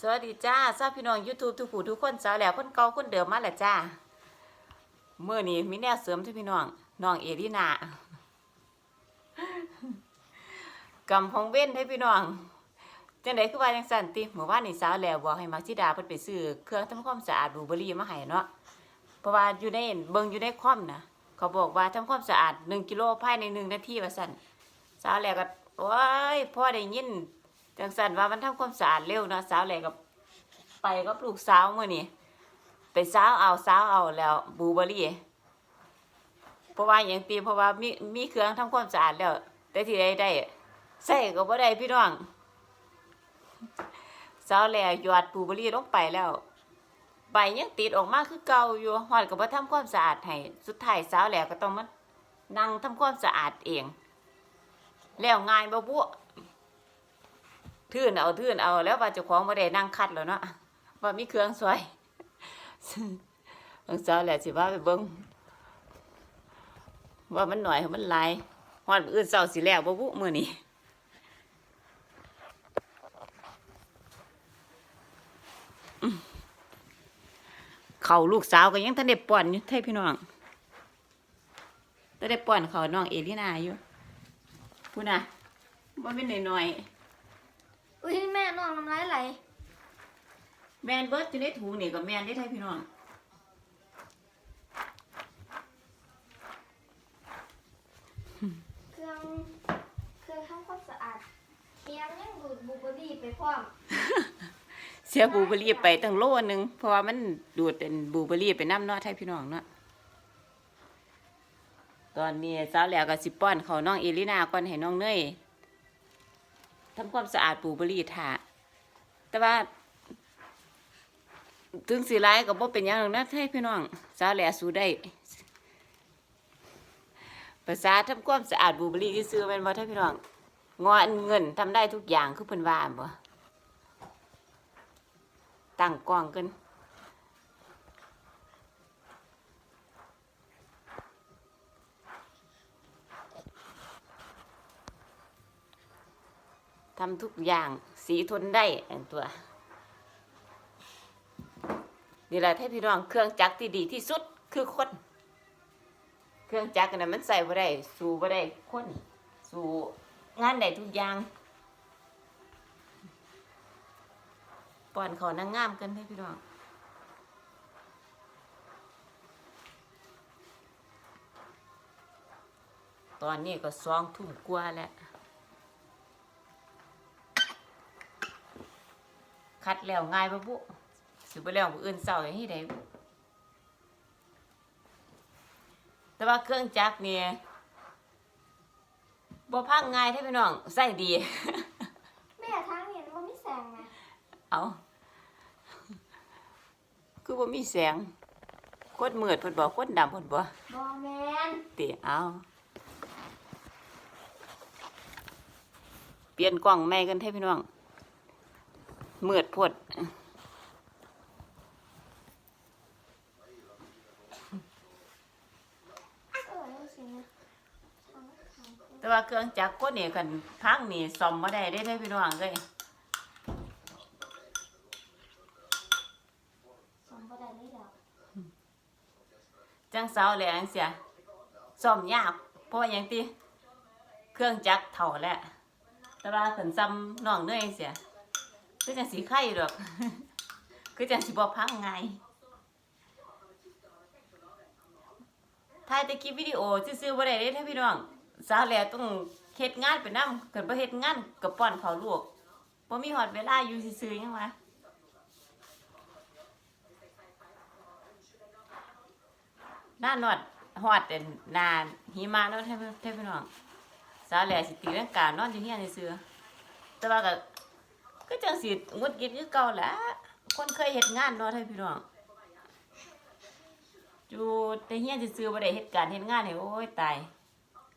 สวัสดีจ้าทราบพี่น้อง YouTube ทุกผู้ทุกคนสาวแหล้วคนเก่าคนเดิมมาแหละจ้าเมื่อนี้มีแนวเสริมที่พี่น้องน้องเอรินากำของเว้นให้พี่น้องจังไดคือว่าจังสั่นติเมื่อวานนี่สาวแหล้วบอกให้มักสิดาเพิ่นไปซื้อเครื่องทำความสะอาดบลูเบอรี่มาให้เนาะเพราะว่าอยู่ในเบิ่งอยู่ในคอมนะเขาบอกว่าทำความสะอาด1กิโลภายใน1นาทีว่าซั่นสาวแหล้วก็โอ้ยพ่อได้ยิน จังสันว่ามันทำความสะอาดเร็วเนาะสาวแหลกกับไปกับลูกสาวมื่อนี้ไปสาวเอาสาวเอาแล้วบลูเบอรี่เพราะว่าอย่างตีเพราะว่ามีมีเครื่องทำความสะอาดแล้ว แต่ที่ใดได้ใส่ก็บ่ได้พี่น้องสาวแหลกหยอดบลูเบอรี่ลงไปแล้วใบยังติดออกมาคือเก่าอยู่ฮอดก็บ่ทำความสะอาดให้สุดท้ายสาวแหลกก็ต้องมานั่งทำความสะอาดเอง แล้วง่ายบ่บุ ทื่นเอาทื่นเอาแล้วว่าเจ้าของบ่ได้นั่งคัดแล้วเนาะว่ามีเครื่องซอยบางสาวแหละสิว่าไปเบิ่งว่ามันหน่อยมันหลายฮอดอื่นเช้าสิแล้วบ่บุมื้อนี้เขาลูกสาวก็ยังทันได้ป้อนอยู่ไทพี่น้องทันได้ป้อนเขาน้องเอลินาอยู่พูดนะบ่เป็นน้อยๆ อุ้ยแม่น้องน้ำลายไหลแมนเบิร์ดอยู่ในถุงนี่กับแมนได้ไทยพี่น้องเครื่องเครื่องทำความสะอาดเคียงยังดูดบลูเบอร์รี่ไปพร้อมเสียบลูเบอรี่ไปตั้งโลหนึงเพราะว่ามันดูดเป็นบลูเบอรี่ไปน้ำเนาะไทยพี่น้องเนาะตอนนี้สาวแหล้วก็สิป้อนเขาน้องเอลินาก่อนให้น้องเนย ทำความสะอาดบลูเบอรี่ถ่าแต่ว่า ถึงสีร้ายก็บ่เป็นอยังหรอกนะไทยพี่น้อง สาวแหล่สู้ได้ภาษาทำความสะอาดบลูเบอรี่ที่ซื้อเป็นบ่ไทยพี่น้องงอนเงินทำได้ทุกอย่างคือเพิ่นว่าบ่ตั้งกล้องกัน ทำทุกอย่างสีทนได้อันตัว นี่แหละให้พี่น้องเครื่องจักรที่ดีที่สุดคือคน เครื่องจักรน่ะมันใส่บ่ได้ สู้บ่ได้คนสู้งานได้ทุกอย่างป้อนเขานางงามกันให้พี่น้องตอนนี้ก็สองทุ่มกว่าแล้ว คัดแล้วง่ายปะบุสิบ่แล้วมื้ออื่นเช้าอย่างนี้ได้บุแต่ว่าเครื่องจักรเนี่ยบ่พังง่ายเด้พี่น้องใส่ดี แม่ทางเห็นว่ามีแสงไหมเอาคือบ่มีแสงโคตรมืดเพิ่นบอกโคตรดำเพิ่นบ่บอแมนติเอาเปลี่ยนกล้องใหม่กันให้พี่น้องมืดโพด เออนี่สินะแต่ว่าเครื่องจักรกดนี่คันพังนี่ซ่อมบ่ได้เด้เด้พี่น้องเอ้ยสมบัติได้แล้วจังเสาแหลงเสียซ่อมยาก เพราะว่าหยังติเครื่องจักรเฒ่าแล้วแต่ว่าคันซ้ำน้องเนยเสีย คือจังสิไข่ดอก คือจังสิบ่พังไงถ่ายแต่คลิปวิดีโอซื่อๆบ่ได้เด้เด้พี่น้องสาวแหลต้องเฮ็ดงานไปนำเกิดบ่เฮ็ดงานก็ป้อนเขาวลูกบ่มีฮอดเวลาอยู่ซื่อๆหยังวะหน้านอดหอดแต่นานหิมะแล้วเทพพี่น้องสาวแล่สิตีร่างกายนอนอยู่เฮียนซื่อแต่ว่าก็ ก็จังสิงุดกินคือเก่าแหละคนเคยเฮ็ดงานเนาะเทพพี่น้องอยู่แต่เฮียนซื่อๆบ่ได้เฮ็ดการเฮ็ดงานนี่โอ้ยตาย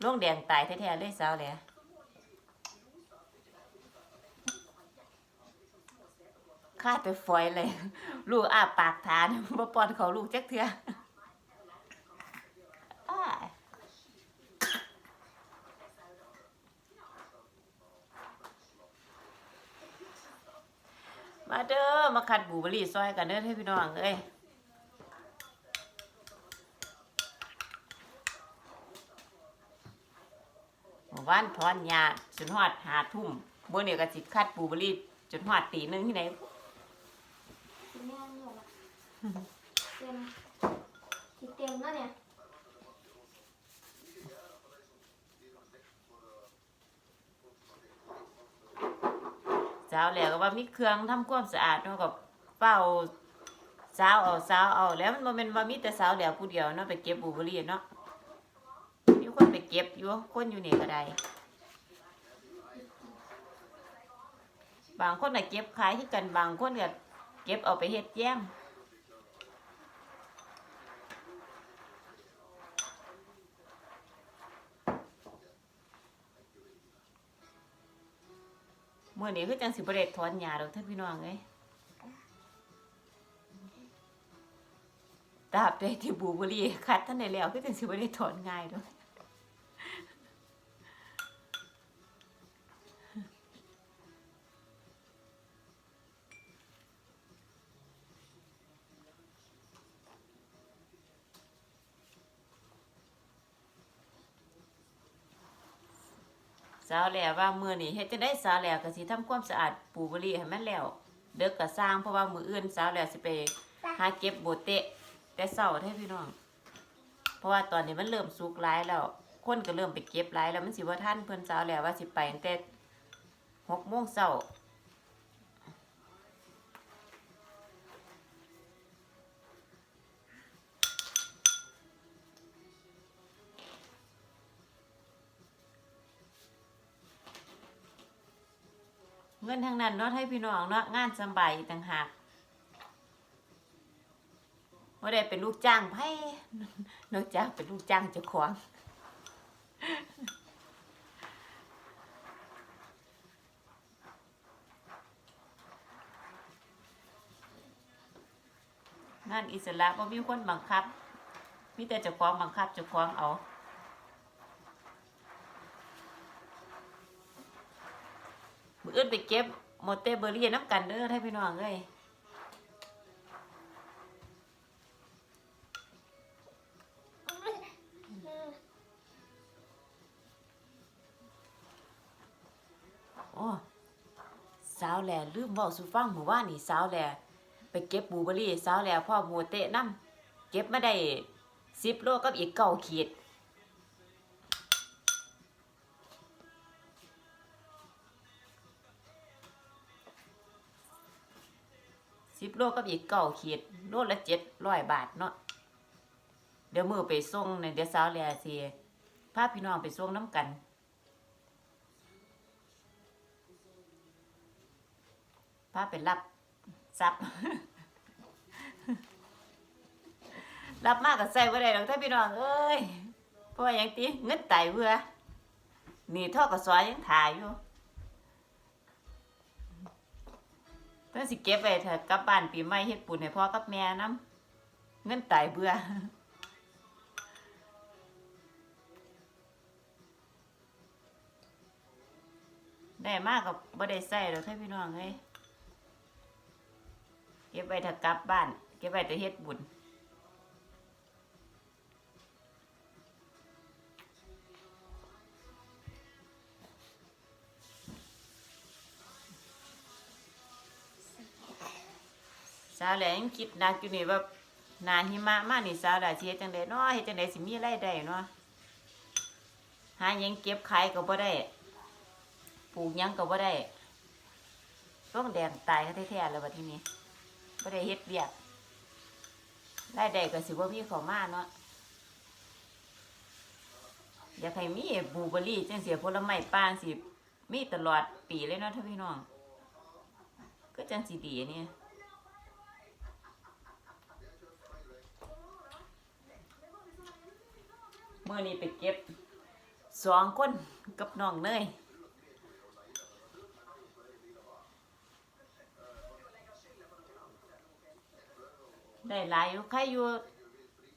โรงแดงตายแท้ๆเลยสาวแหล่ข้าแต่ฝอยเลย ลูกอ้าปากทานบ่ป้อนเขาลูกจักเทื่อายม มาเด้อมา คัดบูเบอรี่ซอยกันเด้อให้พี่น้องเอ้ยว่านถอนยาจนหอดหาทุ่มเมื่อนี้ก็สิคัดบูเบอรี่จนหอดตีหนึงที่ไหน สิแม่นอยู่ละเต็มสิเต็มแล้วเนี่ย สาวแล้วก็ว่ามีเครื่องทำความสะอาดเนาะกับเป่าสาวเอาสาวเอาแล้วมันบ่แม่นว่ามีแต่สาวแล้วผู้เดียวเนาะไปเก็บบูเบอรี่เนาะมีคนไปเก็บอยู่คนอยู่นี่ก็ได้บางคนไปเก็บขายที่กันบางคนก็เก็บเอาไปเฮ็ดแย้ม มื่อนี้คือจังสิบเรดถอนหญ้าดอกท่านพี่น้องเอ้ยตาบใดที่บูเบอรี่คัดท่านได้แล้วคือจังสิบเรดถอนง่ายดอก สาวแหล่ว่ามือนี่เฮ็ดจังได๋สาวแหล่ก็สิทำความสะอาดปูบรีให้มันแล้ว เด็กก็สร้างเพราะว่ามืออื่นสาวแหล่สิไปหาเก็บโบเตะ แต่เช้าเด้อพี่น้อง เพราะว่าตอนนี้มันเริ่มสุกหลายแล้ว คนก็เริ่มไปเก็บหลายแล้วมันสิว่าท่านเพิ่นสาวแหล่ว่าสิไปตั้งแต่หกโมงเช้า เงินทางนั้นเนาะให้พี่น้องเนาะงานสบายต่างหากบ่ได้เป็นลูกจ้างไผนอกจากเป็นลูกจ้างเจ้าของงานอิสระบ่มีคนบังคับ มีแต่เจ้าของบังคับเจ้าของเอา มืออื่นไปเก็บโมเตเบอรี่น้ำกันเด้อให้พี่น้องเอ้ยโอ้สาวแหล่ลืมบอกสุฟังหมู่ว่านี่สาวแหล่ไปเก็บบูเบอรี่สาวแหล่พ่อโมเตะน้ำเก็บมาได้สิบโลกับอีกเก้าขีด ลกับอีกเก้าขีดโลละเจ็ดร้อยบาทเนาะเดี๋ยวมือไปส่งในเดี๋ยวสาวแหล่สิพาพี่น้องไปส่งน้ำกัน พาไปรับซับ รับมากกับใส่ไ่ได้หรอกถ้าพี่น้องเอ้ยเพราะอย่างตีเงินไตเบื่อนี่ท่อกระสอยยังถ่ายอยู่ งินสิเก็บไว้เถอะกลับบ้านปีใหม่เฮ็ดบุญให้พ่อกับแม่นํเงินตายเบื่อได้มากกับบ่ได้ใส่ดอกให้พี่น้องเอ้ยเก็บไว้ถ้ากลับบ้าน เก็บไว้แต่เฮ็ดบุญ สาวแหลยังคิดหนักอยู่นี่ว่าหนาหิมะมานี่สาวแหลสิเฮ็ดจังได๋เนาะเฮ็ดจังได๋สิมีรายได้เนาะหาหยังเก็บขายก็บ่ได้ปลูกหยังก็บ่ได้ร่วงแดงตายก็แท้ๆแล้วบัดทีนี้บ่ได้เฮ็ดเวียกรายได้ก็สิบ่มีเข้ามาเนาะอยากให้มีบลูเบอรี่จังเสียผลไม้ป่าสิมีตลอดปีเลยเนาะท่านพี่น้อง ก็จังสิดีเนี่ย เมื่อนี้ไปเก็บสองคนกับน้องเนยได้หลายอยู่ใครอยู่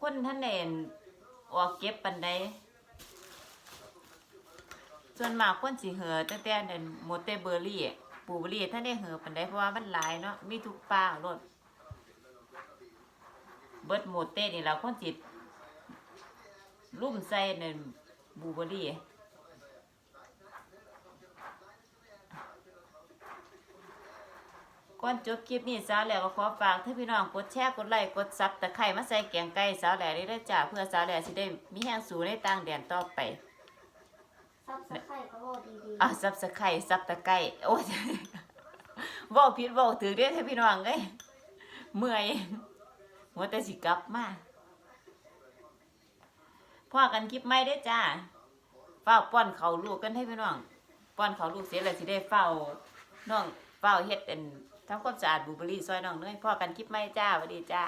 คนท่านเอนออกเก็บปันใดส่วนมากคนสิเหือแต่แต่เดินโมเตเบอร์รี่บลูเบอร์รี่ท่านได้เหือปันได้เพราะว่ามันหลายเนาะมีทุกปลารสเบิร์ดหมเต้นี่เราคนจิต ลุ่มใส่ในบลูเบอร์รี่ก่อนจบคลิปนี้สาวแหล่ก็ขอฝากถ้าพี่น้องกดแชร์กดไลค์กดซับตะไคร่มาใส่แกงไก่สาวแหล่ได้ได้อจ้าเพื่อสาวแหล่สิได้มีแห้งสูในต่างแดนต่อไปซับสไครต์ก็บอกดีอะซับสไคร่ซับตะไคร่โอ้ยเว้าผิดเว้าถือเด้อให้พี่น้องเอ้ยเมื่อยหัวแต่สิกลับมา พ่อกันคลิปไม่ได้จ้าเฝ้าป้อนเขาลูกกันให้พี่น้อง ป้อนเขาลูกเสร็จแล้วสิได้เฝ้าน้องเฝ้าเฮ็ดเป็นทำความสะอาดบลูเบอรี่ซอยน้องเนยพ่อกันคลิปไม่จ้าสวัสดีจ้า